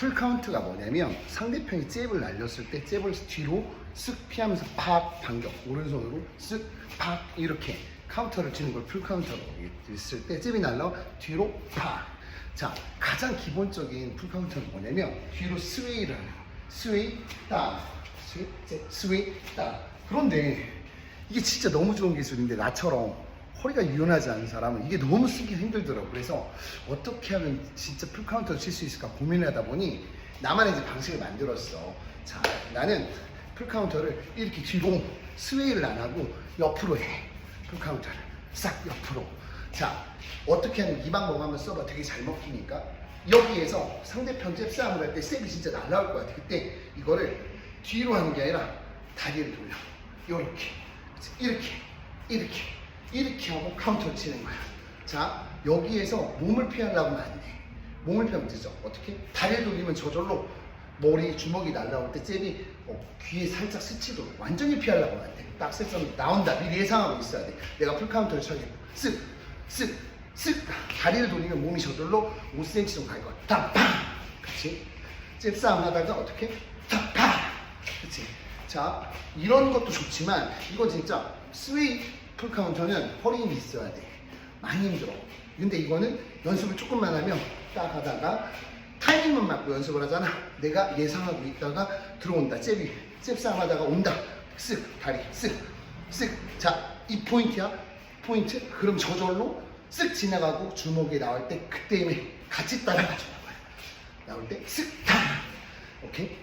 풀 카운트가 뭐냐면 상대편이 잽을 날렸을 때 잽을 뒤로 쓱 피하면서 팍 반격 오른손으로 쓱 팍 이렇게 카운터를 치는 걸 풀 카운터로 있을 때 잽이 날라 뒤로 팍 자 가장 기본적인 풀 카운터는 뭐냐면 뒤로 스웨이를 스웨이 땅 스웨이 잽, 스웨이 땅 그런데 이게 진짜 너무 좋은 기술인데 나처럼 허리가 유연하지 않은 사람은 이게 너무 쓰기 힘들더라고. 그래서 어떻게 하면 진짜 풀 카운터를 칠 수 있을까 고민하다 보니 나만의 이제 방식을 만들었어. 자, 나는 풀 카운터를 이렇게 뒤로 스웨이를 안 하고 옆으로 해. 풀 카운터를 싹 옆으로. 자, 어떻게 하면 이 방법 한번 써봐. 되게 잘 먹히니까. 여기에서 상대편 잽 싸움을 할때 잽이 진짜 날라올 것 같아. 그때 이거를 뒤로 하는 게 아니라 다리를 돌려. 이렇게. 이렇게. 이렇게. 이렇게 하고 카운터를 치는 거야. 자, 여기에서 몸을 피하려고 하면 안 돼. 몸을 피하면 되죠. 어떻게? 다리를 돌리면 저절로 머리, 주먹이 날라올 때 잽이 어, 귀에 살짝 스치도록 완전히 피하려고 하면 안 돼. 딱 세점 나온다. 미리 예상하고 있어야 돼. 내가 풀 카운터를 쳐야겠고. 쓱, 쓱, 쓱. 다리를 돌리면 몸이 저절로 5cm 정도 갈 거야. 딱, 팡! 그치? 잽 싸움 하다가 어떻게? 딱, 팡! 그치? 자, 이런 것도 좋지만 이건 진짜 스웨이 풀 카운터는 허리 힘이 있어야 돼. 많이 힘들어. 근데 이거는 연습을 조금만 하면 딱 하다가 타이밍만 맞고 연습을 하잖아. 내가 예상하고 있다가 들어온다. 잽이 잽 싸움 하다가 온다. 쓱 다리 쓱 쓱. 자, 이 포인트야. 포인트. 그럼 저절로 쓱 지나가고 주먹이 나올 때 그때 힘에 같이 따라가주는 거야. 나올 때 쓱 타. 오케이?